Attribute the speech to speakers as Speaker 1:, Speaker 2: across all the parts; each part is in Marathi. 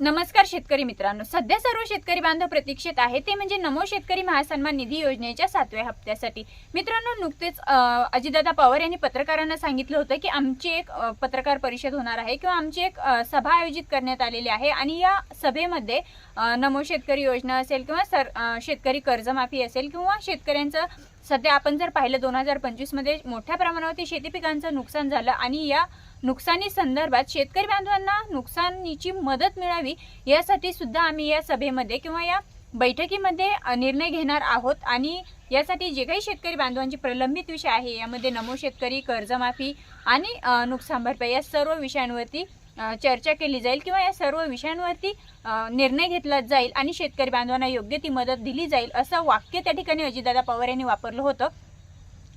Speaker 1: नमस्कार शेतकरी मित्रांनो. सध्या सर्व शेतकरी बांधव प्रतीक्षेत आहे. ते म्हणजे नमो शेतकरी महासन्मान निधी योजनेच्या सातव्या हप्त्यासाठी. मित्रांनो नुकतेच अजितदादा पवार यांनी पत्रकारांना सांगितलं होतं की आमची एक पत्रकार परिषद होणार आहे किंवा आमची एक सभा आयोजित करण्यात आलेली आहे आणि या सभेमध्ये नमो शेतकरी योजना असेल किंवा सर शेतकरी कर्जमाफी असेल किंवा शेतकऱ्यांचं सध्या आपण जर पाहिलं दोन हजार पंचवीसमध्ये मोठ्या प्रमाणावरती शेती पिकांचं नुकसान झालं आणि या नुकसानी संदर्भात शेतकरी बांधवांना नुकसानीची मदत मिळावी यासाठी सुद्धा आम्ही या सभेमध्ये किंवा या बैठकीमध्ये निर्णय घेणार आहोत. आणि यासाठी जे काही शेतकरी बांधवांचे प्रलंबित विषय आहे यामध्ये नमो शेतकरी कर्जमाफी आणि नुकसान भरपाई या सर्व विषयांवरती चर्चा केली जाईल किंवा या सर्व विषयांवरती निर्णय घेतला जाईल आणि शेतकरी बांधवांना योग्य ती मदत दिली जाईल असं वाक्य त्या ठिकाणी अजितदादा पवार यांनी वापरलं होतं.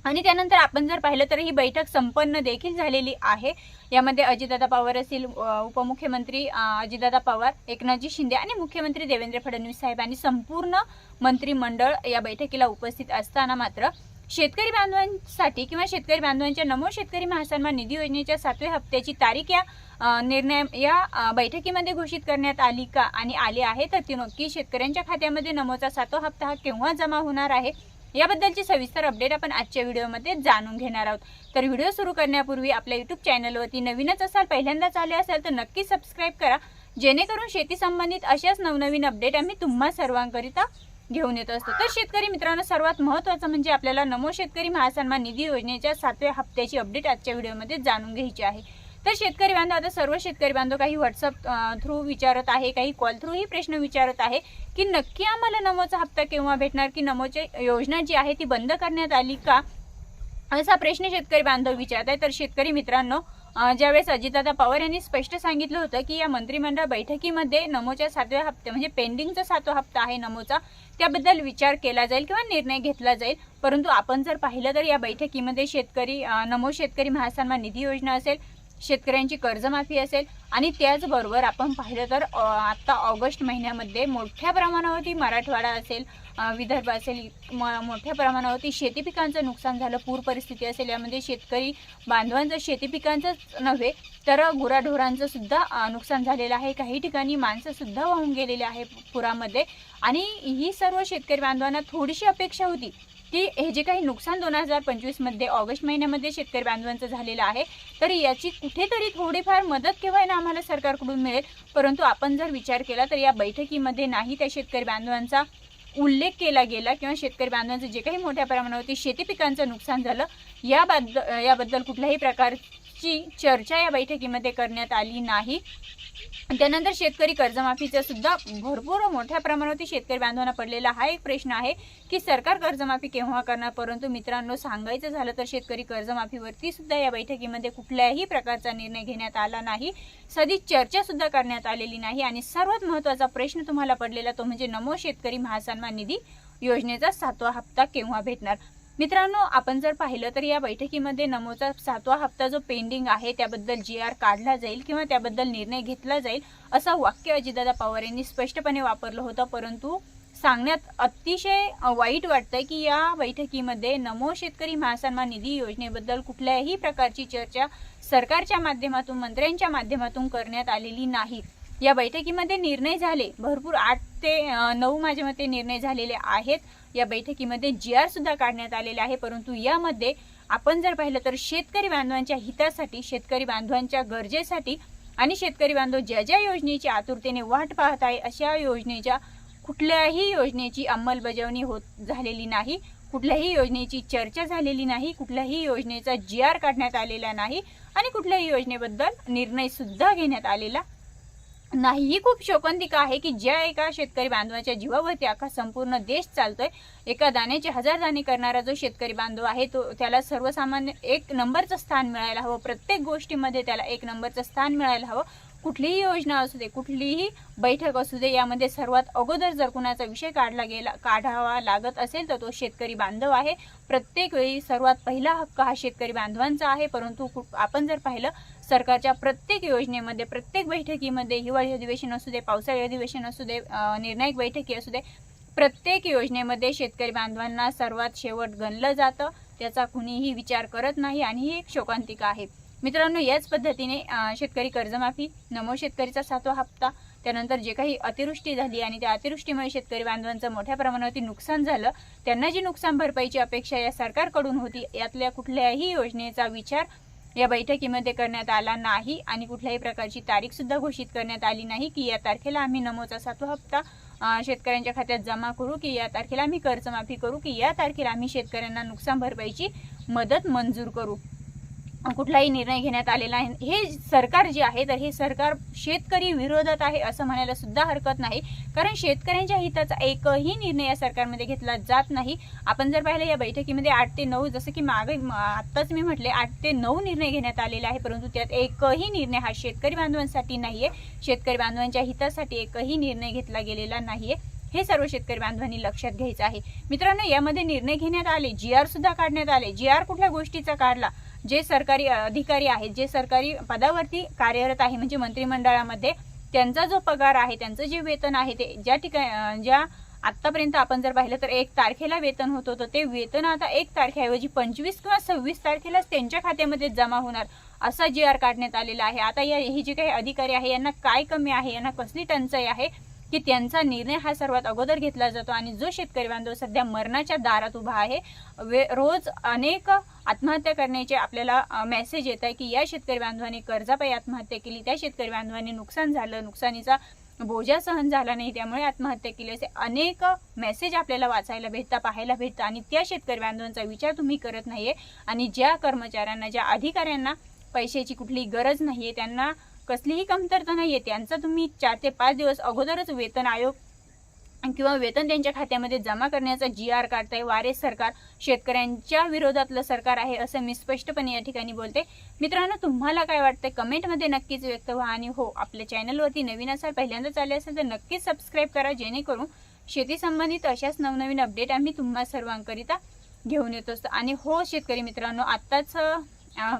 Speaker 1: आणि त्यानंतर आपण जर पाहिलं तर ही बैठक संपन्न देखील झालेली आहे. यामध्ये अजितदादा पवार असतील उपमुख्यमंत्री अजितदादा पवार एकनाथजी शिंदे आणि मुख्यमंत्री देवेंद्र फडणवीस साहेब आणि संपूर्ण मंत्रिमंडळ या बैठकीला उपस्थित असताना मात्र शेतकरी बांधवांसाठी किंवा शेतकरी बांधवांच्या नमो शेतकरी महासन्मान निधी योजनेच्या सातव्या हप्त्याची तारीख या निर्णय या बैठकीमध्ये घोषित करण्यात आली का आणि आली आहे तर ती नक्की शेतकऱ्यांच्या खात्यामध्ये नमोचा सातवा हप्ता हा केव्हा जमा होणार आहे? याबद्दलची सविस्तर अपडेट आपण आजच्या व्हिडिओमध्ये जाणून घेणार आहोत. तर व्हिडिओ सुरू करण्यापूर्वी आपल्या यूट्यूब चॅनलवरती नवीनच असाल पहिल्यांदाच आले असाल तर नक्की सबस्क्राईब करा. जेणेकरून शेती संबंधित अशाच नवनवीन अपडेट आम्ही तुम्हा सर्वांकरिता घेऊन येत असतो. तर शेतकरी मित्रांनो सर्वात महत्त्वाचं म्हणजे आपल्याला नमो शेतकरी महासन्मान निधी योजनेच्या सातव्या हप्त्याची अपडेट आजच्या व्हिडिओमध्ये जाणून घ्यायची आहे. तर शेतकरी बांधव आता सर्व शेतकरी बांधव काही व्हॉट्सअप थ्रू विचारत आहे काही कॉल थ्रूही प्रश्न विचारत आहे की नक्की आम्हाला नमोचा हप्ता केव्हा भेटणार की नमोची योजना जी आहे ती बंद करण्यात आली का? असा प्रश्न शेतकरी बांधव विचारत आहे. तर शेतकरी मित्रांनो ज्यावेळेस अजितदादा पवार यांनी स्पष्ट सांगितलं होतं की या मंत्रिमंडळ बैठकीमध्ये नमोच्या सातव्या हप्त्या म्हणजे पेंडिंगचा सातवा हप्ता आहे नमोचा त्याबद्दल विचार केला जाईल किंवा निर्णय घेतला जाईल. परंतु आपण जर पाहिलं तर या बैठकीमध्ये शेतकरी नमो शेतकरी महासन्मान निधी योजना असेल शेतकऱ्यांची कर्जमाफी असेल आणि त्याचबरोबर आपण पाहिलं तर आत्ता ऑगस्ट महिन्यामध्ये मोठ्या प्रमाणावरती मराठवाडा असेल विदर्भ असेल म- मोठ्या प्रमाणावरती शेती पिकांचं नुकसान झालं पूर परिस्थिती असेल यामध्ये शेतकरी बांधवांचं शेती पिकांचंच नव्हे तर गुराढोरांचं सुद्धा नुकसान झालेलं आहे. काही ठिकाणी माणसंसुद्धा वाहून गेलेली आहे पुरामध्ये आणि ही सर्व शेतकरी बांधवांना थोडीशी अपेक्षा होती की हे जे काही नुकसान दोन हजार पंचवीसमध्ये ऑगस्ट महिन्यामध्ये शेतकरी बांधवांचं झालेलं आहे तर याची कुठेतरी थोडीफार मदत केव्हा ना आम्हाला सरकारकडून मिळेल? परंतु आपण जर विचार केला तर या बैठकीमध्ये नाही त्या शेतकरी बांधवांचा उल्लेख केला गेला किंवा शेतकरी बांधवांचं जे काही मोठ्या प्रमाणावरती शेती पिकांचं नुकसान झालं याबद्दल याबद्दल कुठल्याही प्रकार ची चर्चा या बैठकीमध्ये करण्यात आली नाही. त्यानंतर शेतकरी कर्जमाफीचा सुद्धा भरपूर मोठ्या प्रमाणावरती शेतकरी बांधवांना पडलेला हा एक प्रश्न आहे की सरकार कर्जमाफी केव्हा करणार? परंतु मित्रांनो सांगायचं झालं तर शेतकरी कर्जमाफीवरती सुद्धा या बैठकीमध्ये कुठल्याही प्रकारचा निर्णय घेण्यात आला नाही. सधी चर्चा सुद्धा करण्यात आलेली नाही आणि सर्वात महत्त्वाचा प्रश्न तुम्हाला पडलेला तो म्हणजे नमो शेतकरी महासन्मान निधी योजनेचा सातवा हप्ता केव्हा भेटणार? मित्रांनो आपण जर पाहिलं तर या बैठकीमध्ये नमोचा सातवा हप्ता जो पेंडिंग आहे त्याबद्दल जी आर काढला जाईल किंवा त्याबद्दल निर्णय घेतला जाईल असं वाक्य अजितदादा पवार यांनी स्पष्टपणे वापरलं होतं. परंतु सांगण्यात अतिशय वाईट वाटतंय की या बैठकीमध्ये नमो शेतकरी महासन्मान निधी योजनेबद्दल कुठल्याही प्रकारची चर्चा सरकारच्या माध्यमातून मंत्र्यांच्या माध्यमातून करण्यात आलेली नाही या बैठकीमध्ये निर्णय झाले. भरपूर आठ ते नऊ माझ्या मते निर्णय झालेले आहेत. या बैठकीमध्ये जी आर सुद्धा काढण्यात आलेले आहे. परंतु यामध्ये आपण जर पाहिलं तर शेतकरी बांधवांच्या हितासाठी शेतकरी बांधवांच्या गरजेसाठी आणि शेतकरी बांधव ज्या ज्या योजनेची आतुरतेने वाट पाहत आहे अशा योजनेच्या कुठल्याही योजनेची अंमलबजावणी होत झालेली नाही. कुठल्याही योजनेची चर्चा झालेली नाही. कुठल्याही योजनेचा जी आर काढण्यात आलेला नाही. आणि कुठल्याही योजनेबद्दल निर्णय सुद्धा घेण्यात आलेला नाही ही खूप शोकांतिका आहे की ज्या एका शेतकरी बांधवाच्या जीवावरती अख्खा संपूर्ण देश चालतोय एका दाण्याचे हजार दाणे करणारा जो शेतकरी बांधव आहे तो त्याला सर्वसामान्य एक नंबरचं स्थान मिळायला हवं. प्रत्येक गोष्टीमध्ये त्याला एक नंबरचं स्थान मिळायला हवं. कुठलीही योजना असू दे कुठलीही बैठक असू दे यामध्ये सर्वात अगोदर जर कुणाचा विषय काढला गेला काढावा लागत असेल तर तो शेतकरी बांधव आहे. प्रत्येक वेळी सर्वात पहिला हक्क हा शेतकरी बांधवांचा आहे परंतु आपण जर पाहिलं सरकारच्या प्रत्येक योजनेमध्ये प्रत्येक बैठकीमध्ये हिवाळी अधिवेशन असू दे पावसाळी अधिवेशन असू दे निर्णायक बैठकी असू दे प्रत्येक योजनेमध्ये शेतकरी बांधवांना सर्वात शेवट गणलं जातं. त्याचा कुणीही विचार करत नाही आणि ही एक शोकांतिका आहे. मित्रांनो याच पद्धतीने शेतकरी कर्जमाफी नमो शेतकरीचा सातवा हप्ता त्यानंतर जे काही अतिवृष्टी झाली आणि त्या अतिवृष्टीमुळे शेतकरी बांधवांचं मोठ्या प्रमाणावरती नुकसान झालं त्यांना जी नुकसान भरपाईची अपेक्षा या सरकारकडून होती यातल्या कुठल्याही योजनेचा विचार या बैठकीमध्ये करण्यात आला नाही आणि कुठल्याही प्रकारची तारीख सुद्धा घोषित करण्यात आली नाही की या तारखेला आम्ही नमोचा सातवा हप्ता शेतकऱ्यांच्या खात्यात जमा करू की या तारखेला आम्ही कर्जमाफी करू की या तारखेला आम्ही शेतकऱ्यांना नुकसान भरपाईची मदत मंजूर करू. कुठलाही निर्णय घेण्यात आलेला आहे. हे सरकार जे आहे तर हे सरकार शेतकरी विरोधात आहे असं म्हणायला सुद्धा हरकत नाही. कारण शेतकऱ्यांच्या हिताचा एकही निर्णय या सरकारमध्ये घेतला जात नाही. आपण जर पाहिलं या बैठकीमध्ये आठ ते नऊ जसं की मागे आत्ताच मी म्हटले आठ ते नऊ निर्णय घेण्यात आलेले आहे परंतु त्यात एकही निर्णय हा शेतकरी बांधवांसाठी नाहीये. शेतकरी बांधवांच्या हितासाठी एकही निर्णय घेतला गेलेला नाहीये. हे सर्व शेतकरी बांधवांनी लक्षात घ्यायचं आहे. मित्रांनो यामध्ये निर्णय घेण्यात आले जी आर सुद्धा काढण्यात आले. जी आर कुठल्या गोष्टीचा काढला? जे सरकारी अधिकारी आहेत जे सरकारी पदावरती कार्यरत आहे म्हणजे मंत्रिमंडळामध्ये त्यांचा जो पगार आहे त्यांचं जे वेतन आहे ते ज्या ठिकाणी ज्या आत्तापर्यंत आपण जर पाहिलं तर एक तारखेला वेतन होत होतं ते वेतन आता एक तारखेऐवजी पंचवीस किंवा सव्वीस तारखेलाच त्यांच्या खात्यामध्ये जमा होणार असा जी आर काढण्यात आलेला आहे. आता या ही जे काही अधिकारी आहे यांना काय कमी आहे यांना कसली टंचाई आहे की त्यांचा निर्णय हा सर्वात अगोदर घेतला जातो आणि जो शेतकरी बांधव सध्या मरणाच्या दारात उभा आहे वे रोज अनेक आत्महत्या करण्याचे आपल्याला मेसेज येत आहे की या शेतकरी बांधवांनी कर्जापायी आत्महत्या केली त्या शेतकरी बांधवांनी नुकसान झालं नुकसानीचा बोजा सहन झाला नाही त्यामुळे आत्महत्या केली असे अनेक मेसेज आपल्याला वाचायला भेटता पाहायला भेटतं आणि त्या शेतकरी बांधवांचा विचार तुम्ही करत नाहीये आणि ज्या कर्मचाऱ्यांना ज्या अधिकाऱ्यांना पैशाची कुठली गरज नाहीये त्यांना कसलीही कमतरता नाही नाहीये. त्यांचा तुम्ही चार ते पाच दिवस अगोदरच वेतन आयोग किंवा वेतन त्यांच्या खात्यामध्ये जमा करण्याचा जी आर काढताय. वारे सरकार शेतकऱ्यांच्या विरोधातलं सरकार आहे असं मी स्पष्टपणे या ठिकाणी बोलते. मित्रांनो तुम्हाला काय वाटतंय? कमेंटमध्ये नक्कीच व्यक्त व्हा आणि हो आपल्या चॅनलवरती नवीन असाल पहिल्यांदाच आले असेल तर नक्कीच सबस्क्राईब करा जेणेकरून शेती संबंधित अशाच नवनवीन अपडेट आम्ही तुम्हा सर्वांकरिता घेऊन येत असतो. आणि हो शेतकरी मित्रांनो आत्ताच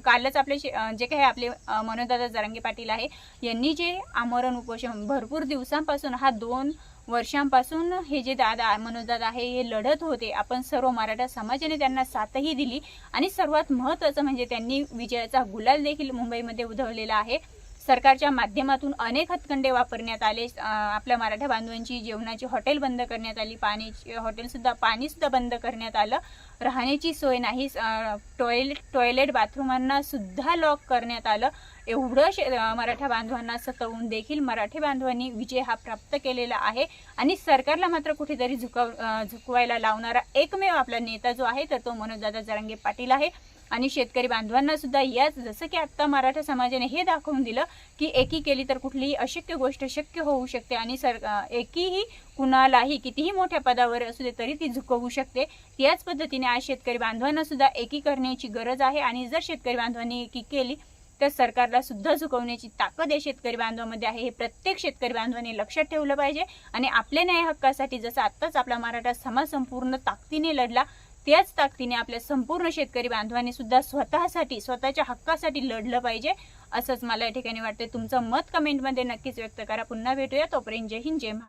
Speaker 1: कालच आपले शे- जे काही आपले मनोदादा मनोजदादा जरांगे पाटील आहे यांनी जे आमरण उपोषण भरपूर दिवसांपासून हा दोन वर्षांपासून हे जे दादा मनोजदादा आहे हे लढत होते आपण सर्व मराठा समाजाने त्यांना साथही दिली. आणि सर्वात महत्त्वाचं म्हणजे त्यांनी विजयाचा गुलाल देखील मुंबईमध्ये उधळलेला आहे. सरकारच्या माध्यमातून अनेक हतकंडे वापरण्यात आले. आपल्या मराठा बांधवांची जेवणाची हॉटेल बंद करण्यात आली. पाण्याची हॉटेलसुद्धा पाणीसुद्धा बंद करण्यात आलं. राहण्याची सोय नाही. टॉयलेट टॉयलेट बाथरूमांना सुद्धा लॉक करण्यात आलं. एवढं शे मराठा बांधवांना सतवून देखील मराठी बांधवांनी विजय हा प्राप्त केलेला आहे. आणि सरकारला मात्र कुठेतरी झुकव झुकवायला लावणारा एकमेव आपला नेता जो आहे तर तो मनोजदादा जरांगे पाटील आहे. आणि शेतकरी बांधवांना सुद्धा याच जसं की आत्ता मराठा समाजाने हे दाखवून दिलं की एकी केली तर कुठलीही अशक्य गोष्ट शक्य होऊ शकते आणि सर एकीही कुणालाही कितीही मोठ्या पदावर असू दे तरी ती झुकवू शकते. याच पद्धतीने आज शेतकरी बांधवांना सुद्धा एकी करण्याची गरज आहे आणि जर शेतकरी बांधवांनी एकी केली तर सरकारला सुद्धा झुकवण्याची ताकद या शेतकरी बांधवामध्ये आहे हे प्रत्येक शेतकरी बांधवांनी लक्षात ठेवलं पाहिजे. आणि आपल्या न्याय हक्कासाठी जसं आत्ताच आपला मराठा समाज संपूर्ण ताकदीने लढला त्याच ताकदीने आपल्या संपूर्ण शेतकरी बांधवांनी सुद्धा स्वतःसाठी स्वतःच्या हक्कासाठी लढलं पाहिजे असंच मला या ठिकाणी वाटते तुमचं मत कमेंटमध्ये नक्कीच व्यक्त करा. पुन्हा भेटूया. तोपर्यंत जय हिंद जय महाराष्ट्र.